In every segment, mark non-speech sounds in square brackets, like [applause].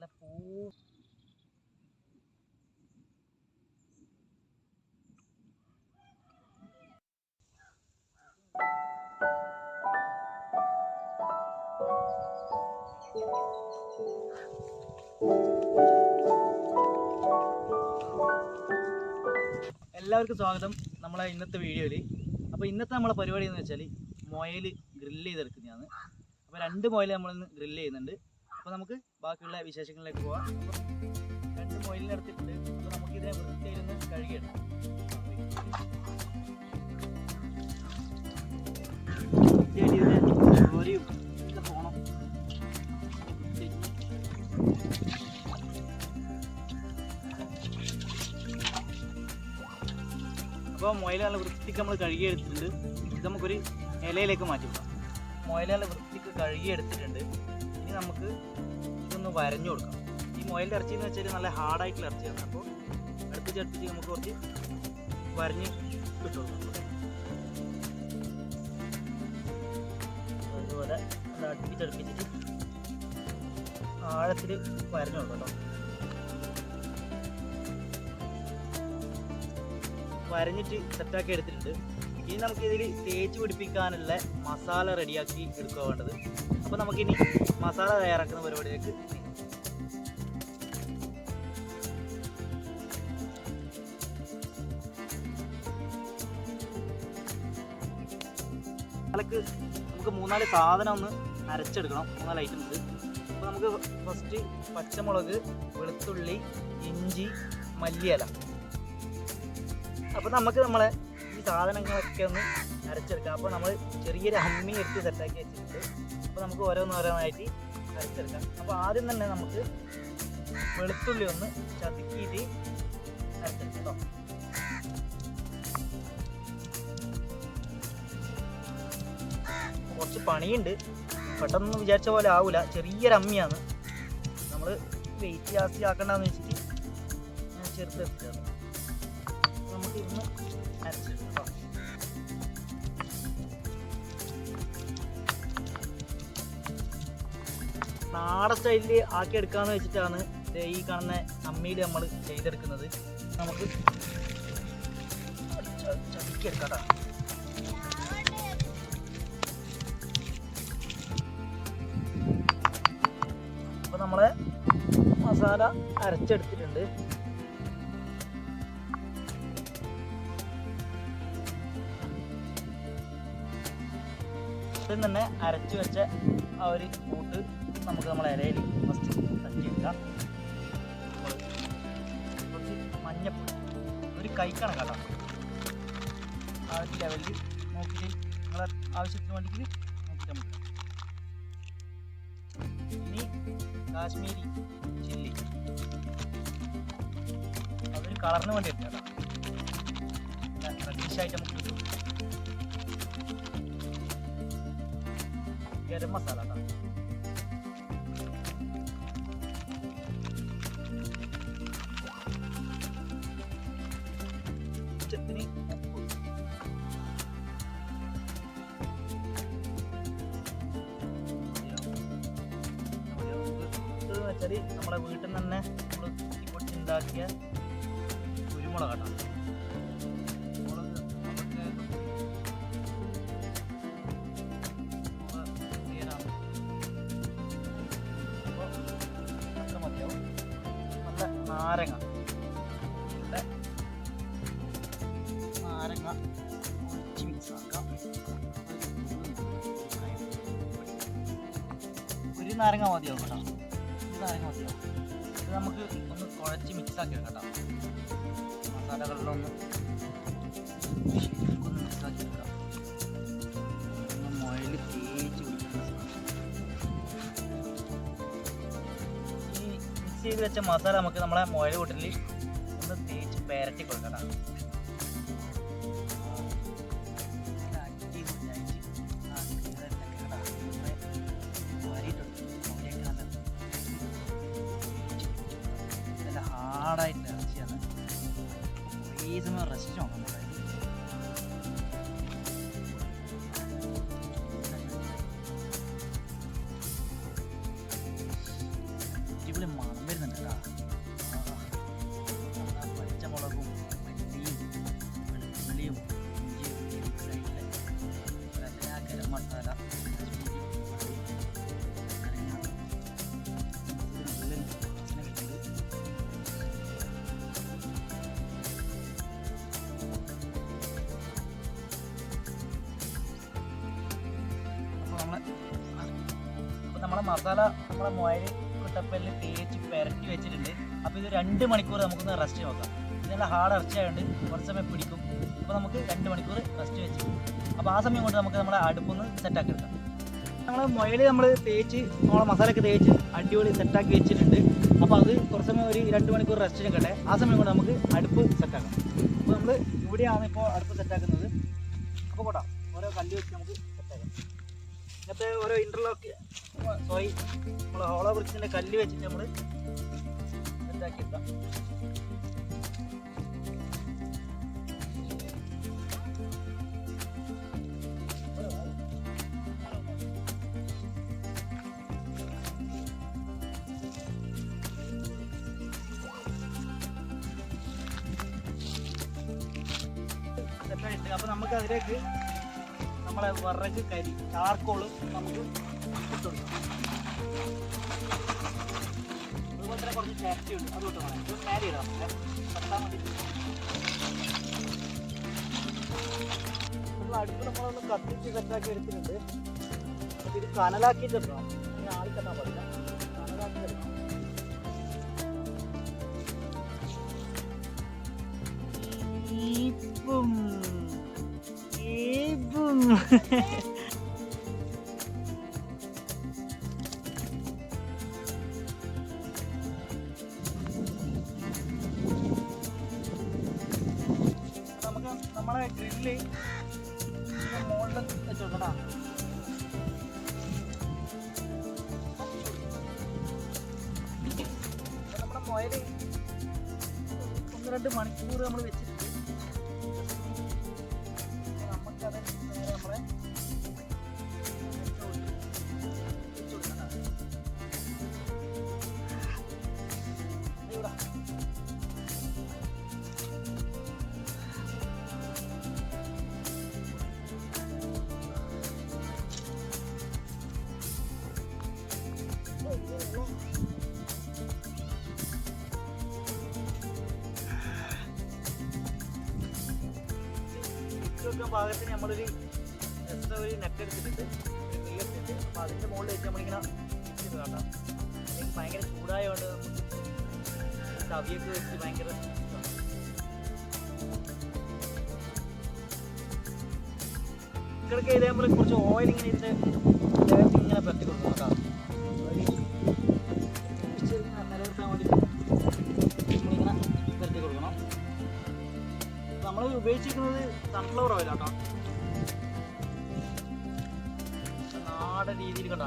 നല്ല പൂ എല്ലാവർക്കും സ്വാഗതം നമ്മളെ ഇന്നത്തെ വീഡിയോയിൽ അപ്പോൾ ഇന്നത്തെ നമ്മളെ പരിപാടി എന്ന് വെച്ചാൽ മൊയൽ ഗ്രില്ല് ചെയ്തെടുക്കുന്നതാണ്. അപ്പോൾ രണ്ട് മൊയൽ നമ്മളിന്ന് ഗ്രില്ല് ചെയ്യുന്നുണ്ട്. അപ്പോൾ നമുക്ക് ബാക്കിയുള്ള വിശേഷങ്ങളിലേക്ക് പോവാം. രണ്ട് മൊയിലിൽ എടുത്തിട്ടുണ്ട്. അപ്പോൾ നമുക്ക് ഇതിനെ വൃത്തിയായിരുന്നു കഴുകിയെടുക്കാം. ഒക്കെ പോകണം അപ്പോൾ മുയൽ വൃത്തിക്ക് നമ്മൾ കഴുകിയെടുത്തിട്ടുണ്ട്. ഇത് നമുക്കൊരു ഇലയിലേക്ക് മാറ്റി വെക്കാം മുയൽ വൃത്തിക്ക് കഴുകിയെടുത്തിട്ടുണ്ട്. ഇനി നമുക്ക് ഇതൊന്ന് വരഞ്ഞു കൊടുക്കാം. ഈ മുയലിന്റെ ഇറച്ചി എന്ന് വെച്ചാൽ നല്ല ഹാർഡായിട്ടുള്ള ഇറച്ചിയാണ്. അപ്പോൾ അടുപ്പിച്ച് അടുപ്പിച്ച് നമുക്ക് കുറച്ച് വരഞ്ഞ് ഇട്ട് അതുപോലെ നല്ല അടുപ്പിച്ച് അടുപ്പിച്ചിട്ട് ആഴത്തിൽ വരഞ്ഞു കൊടുക്കാം വരഞ്ഞിട്ട് സെറ്റാക്കി എടുത്തിട്ടുണ്ട്. ഇനി നമുക്ക് ഇതിൽ തേച്ച് പിടിപ്പിക്കാനുള്ള മസാല റെഡിയാക്കി എടുക്കുക വേണ്ടത്. അപ്പോൾ നമുക്കിനി മസാല തയ്യാറാക്കുന്ന പരിപാടിയിലേക്ക് മസാലക്ക് നമുക്ക് മൂന്നാൽ സാധനം ഒന്ന് അരച്ചെടുക്കണം മൂന്നാൽ ഐറ്റംസ് അപ്പോൾ നമുക്ക് ഫസ്റ്റ് പച്ചമുളക് വെളുത്തുള്ളി ഇഞ്ചി മല്ലിയില. അപ്പോൾ നമുക്ക് നമ്മളെ ഈ സാധനങ്ങളൊക്കെ ഒന്ന് അരച്ചെടുക്കാം. അപ്പോൾ നമ്മൾ ചെറിയൊരു അമ്മി എടുത്ത് സെറ്റാക്കി വെച്ചിട്ടുണ്ട്. അപ്പോൾ നമുക്ക് ഓരോന്നോരോന്നായിട്ട് അരച്ചെടുക്കാം. അപ്പോൾ ആദ്യം തന്നെ നമുക്ക് വെളുത്തുള്ളി ഒന്ന് ചതുക്കിയിട്ട് അരച്ചെടുക്കാം കുറച്ച് പണിയുണ്ട്. പെട്ടെന്ന് വിചാരിച്ച പോലെ ആവില്ല ചെറിയൊരു അമ്മിയാണ്. നമ്മൾ വെയിറ്റ് ജാസ്തി ആക്കണ്ടെന്ന് വെച്ചിട്ട് എടുത്തതാണ്. നമുക്ക് ഇരുന്ന് നാടൻ സ്റ്റൈലിൽ ആക്കി എടുക്കാന്ന് വെച്ചിട്ടാണ് ഈ കാണുന്ന അമ്മിയിൽ നമ്മൾ ചെയ്തെടുക്കുന്നത്. നമുക്ക് ചതിക്കെടുക്കാം മസാല അരച്ചെടുത്തിട്ടുണ്ട്. അതിൽ തന്നെ അരച്ചു വെച്ച ആ ഒരു കൂട്ട് നമുക്ക് നമ്മളെ ഇലയിൽ ഫസ്റ്റ് തട്ടിയെടുക്കാം കുറച്ച് മഞ്ഞപ്പൊടി. ഒരു കൈക്കണക്കാട്ടോ. ആ ഒരു ലെവലിൽ നോക്കിയിട്ട് നിങ്ങളെ ആവശ്യത്തിന് വേണ്ടിയിട്ട് കാശ്മീരി ചില്ലി. അതൊരു കളറിന് വേണ്ടി എടുക്കാം ഡിഷായിട്ട് നമുക്ക് കിട്ടും. ഗരം മസാല കേട്ടോ. വെച്ചാൽ നമ്മളെ വീട്ടിൽ നിന്ന് തന്നെ നമ്മൾ ഉണ്ടാക്കിയ കുരുമുളക് കേട്ടോ. കുരുമുളക് നമുക്ക് ക്ലിയറാണ് അപ്പോൾ അത്ര മതിയാവും നല്ല നാരങ്ങ. നാരങ്ങ. ഒരു നാരങ്ങ മതിയാവും കേട്ടോ. നാരങ്ങ ഇത് നമുക്ക് ഒന്ന് കുഴച്ച് മിക്സാക്കി കേട്ടോ. മസാലകളിലൊന്ന് ഈ മിക്സ് ചെയ്ത് വെച്ച മസാല നമുക്ക് നമ്മളെ മുയൽ കൂട്ടിൽ ഒന്ന് തേച്ച് പെരട്ടി കൊടുക്കാം നോക്കണം അടിപൊളി മണം മസാല നമ്മളെ മുയൽ കുട്ടപ്പലിൽ തേച്ച് പെരട്ടി വെച്ചിട്ടുണ്ട്. അപ്പോൾ ഇത് രണ്ട് മണിക്കൂർ നമുക്കൊന്ന് റെസ്റ്റ് നോക്കാം. ഇതെല്ലാം ഹാർഡ് ഇറച്ചിയായതുകൊണ്ട് കുറച്ച് സമയം പിടിക്കും. അപ്പോൾ നമുക്ക് രണ്ട് മണിക്കൂർ റെസ്റ്റ് വെച്ച്. അപ്പോൾ ആ സമയം കൊണ്ട് നമുക്ക് നമ്മുടെ അടുപ്പൊന്ന് സെറ്റാക്കി എടുക്കാം. നമ്മൾ മുയൽ നമ്മൾ തേച്ച് നമ്മളെ മസാലയൊക്കെ തേച്ച് അടിപൊളി സെറ്റാക്കി വെച്ചിട്ടുണ്ട്. അപ്പോൾ അത് കുറച്ച് സമയം ഒരു രണ്ട് മണിക്കൂർ റെസ്റ്റ് എടുക്കട്ടെ ആ സമയം കൊണ്ട് നമുക്ക് അടുപ്പ് സെറ്റാക്കാം അപ്പോൾ നമ്മൾ ഇവിടെയാണ് ഇപ്പോൾ അടുപ്പ് സെറ്റാക്കുന്നത് അപ്പോൾ കൂട്ടാം ഓരോ കല്ല് വെച്ച് നമുക്ക് സെറ്റാക്കാം ഇന്നത്തെ ഓരോ ഇന്റർലോക്ക് സോറി നമ്മൾ ഹോളോ ബ്രിക്സിന്റെ കല്ല് വെച്ചിട്ട് നമ്മൾ ഇതാക്കി ഇട്ടാം സെറ്റായിട്ട് അപ്പോൾ നമുക്ക് അതിലേക്ക് നമ്മളെ വിറക് കരി ചാർക്കോൾ നമുക്ക് ചാറ്റി ഉണ്ട്. അത് ഇട്ട് വേണം ഇത് മാരി ഇടാം നമ്മൾ അടുപ്പ് നമ്മളൊന്ന് കത്തിച്ച് സെറ്റാക്കി എടുത്തിട്ടുണ്ട്. അപ്പോൾ ഇത് കനലാക്കിയിട്ട് ഇടണം ഇങ്ങനെ ആളിക്കെട്ടാൻ പാടില്ല. കനലാക്കി എടുക്കണം ഈപ്പും ഈപ്പും ഒന്ന് രണ്ട് മണിക്കൂർ നമ്മൾ വെച്ചിട്ടുണ്ട് ഇട്ട് ഭാഗത്തിന് നമ്മളൊരു എക്സ്ട്രാ ഒരു നെറ്റ് എടുത്തിട്ടുണ്ട്. എടുത്തിട്ടുണ്ട് അപ്പോൾ അതിന്റെ മുകളിൽ വെച്ച് നമ്മളിങ്ങനെ കാട്ടാം. കാണാം എനിക്ക് ഭയങ്കര ചൂടായതുകൊണ്ട് തവിയൊക്കെ വെച്ച് ഭയങ്കര ഇതേപോലെ കുറച്ച് ഓയിൽ ഇങ്ങനെ ഇതിന്റെ ഇങ്ങനെ പറ്റി കൊടുക്കണം കേട്ടോ. നമ്മൾ ഉപയോഗിച്ചിരിക്കുന്നത് സൺഫ്ലവർ ഓയിൽ ആട്ടോ രീതിയിൽ കണ്ട.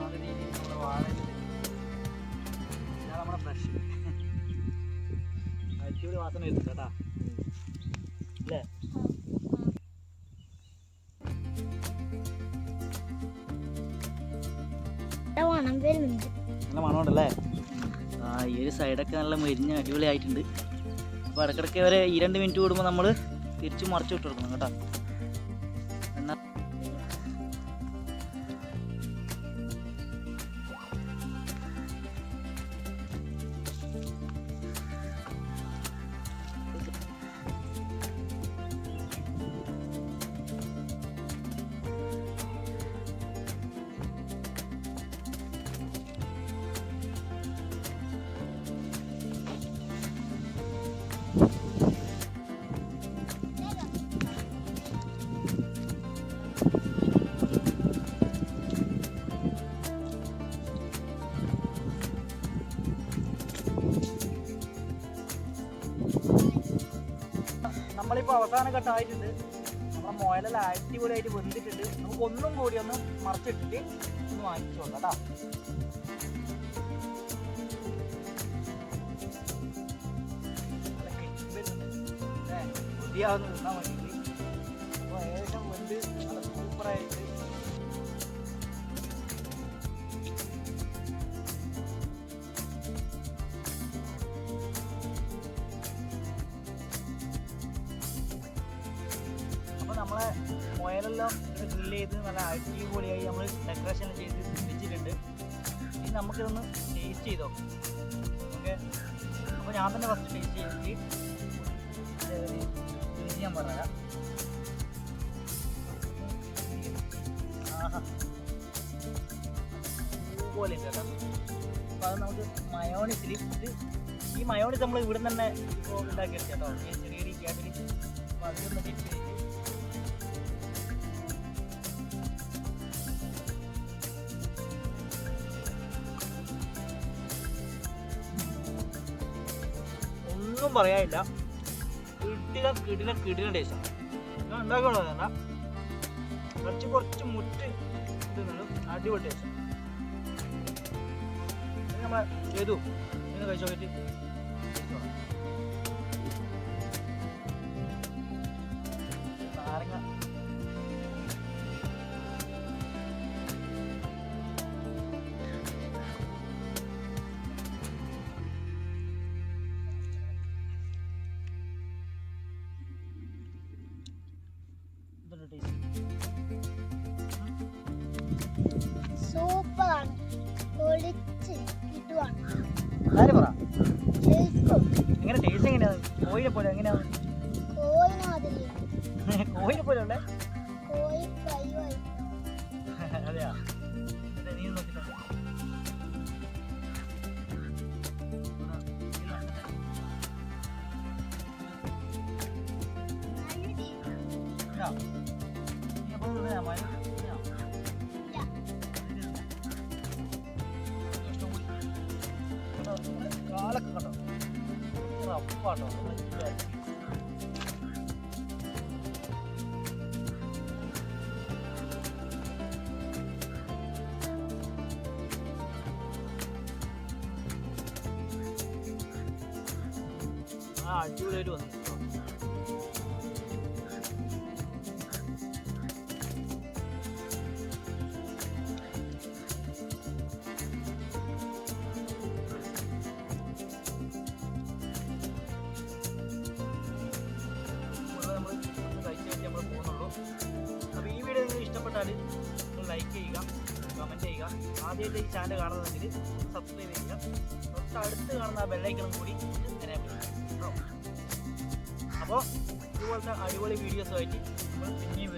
നാടൻ രീതിയിൽ നമ്മുടെ വാഴ നമ്മുടെ ഫ്രഷ് അടിപൊളി വാസന വരുന്നുണ്ട് കേട്ടാ. സൈഡൊക്കെ നല്ല മെരിഞ്ഞ് അടിപൊളിയായിട്ടുണ്ട്. അപ്പോൾ ഇടയ്ക്കിടയ്ക്ക് വരെ ഈ രണ്ട് മിനിറ്റ് കൂടുമ്പോൾ നമ്മൾ തിരിച്ച് മറിച്ച് വിട്ട് കൊടുക്കണം കേട്ടോ. നമ്മളിപ്പോൾ ഘട്ടം ആയിട്ടുണ്ട് നമ്മുടെ മുയലെല്ലാം അടിപൊളിയായിട്ട് വെന്തിട്ടുണ്ട് നമുക്ക് ഒന്നും കൂടി ഒന്ന് മറിച്ചിട്ടിട്ട് ഒന്ന് വാങ്ങിച്ചു നോക്കാം കേട്ടോ. കൊതിയാവുന്ന തിന്നാൻ വേണ്ടിയിട്ട് അപ്പോൾ ഏകദേശം വെന്ത് നല്ല സൂപ്പറായിട്ട് നമ്മളെ മുയലെല്ലാം ഡ്രില്ല് ചെയ്ത് നല്ല അടിപൊളിയായി നമ്മൾ ഡെക്കറേഷൻ ചെയ്ത് വെച്ചിട്ടുണ്ട് ഇനി നമുക്കിതൊന്ന് ടേസ്റ്റ് ചെയ്തോ ഓക്കെ? അപ്പോൾ ഞാൻ തന്നെ ഫസ്റ്റ് ടേസ്റ്റ് ചെയ്തിട്ട് ഞാൻ പറഞ്ഞുതരാം. പോലെ അപ്പോൾ അത് നമുക്ക് മയോണിസിൽ ഇത് ഈ മയോണിസ് നമ്മൾ ഇവിടെ നിന്ന് തന്നെ ഇപ്പോൾ ഉണ്ടാക്കിയെടുത്ത് കേട്ടോ. ചെറിയ ചെറിയ ക്യാബിനിൽ അപ്പോൾ അതിലൊന്ന് ടേസ്റ്റ് ചെയ്യും പറയാനില്ല. കിടില കിടില കിടില ടേസ്റ്റാണ് ഞാൻ ഉണ്ടാക്കണോ കുറച്ച് കുറച്ച് മുറ്റ് ഇടുന്നുള്ളൂ അടിപൊളി ടേസ്റ്റ് നമ്മൾ ചെയ്തു ഇന്ന് കഴിച്ചു നോക്കിയിട്ട് നാരങ്ങ ഇതുണ്ട് ടേസ്റ്റ് സൂപ്പറാണ് പൊളിച്ച് കിട്ടുവാണ് പറ എങ്ങനെ ടേസ്റ്റ് എങ്ങനെയാണ് കോഴിനെ പോലെ എങ്ങനെയാണ് കോഴിനെ പോലെ ഉള്ളേ? [laughs] അതെയാ. അതെ നീ നോക്കിട്ടോ ആ അടിപൊളിയായിട്ട് വന്നു ഇഷ്ടപ്പെട്ടാൽ ഒന്ന് ലൈക്ക് ചെയ്യുക കമന്റ് ചെയ്യുക. ആദ്യമായിട്ട് ഈ ചാനൽ കാണുന്നതെങ്കിൽ സബ്സ്ക്രൈബ് ചെയ്യുക. തൊട്ട് അടുത്ത് കാണുന്ന ബെല്ലൈക്കണം കൂടി എനേബിൾ ചെയ്യുക അപ്പോൾ ഇതുപോലത്തെ അടിപൊളി വീഡിയോസുമായിട്ട് നമ്മൾ പിന്നെയും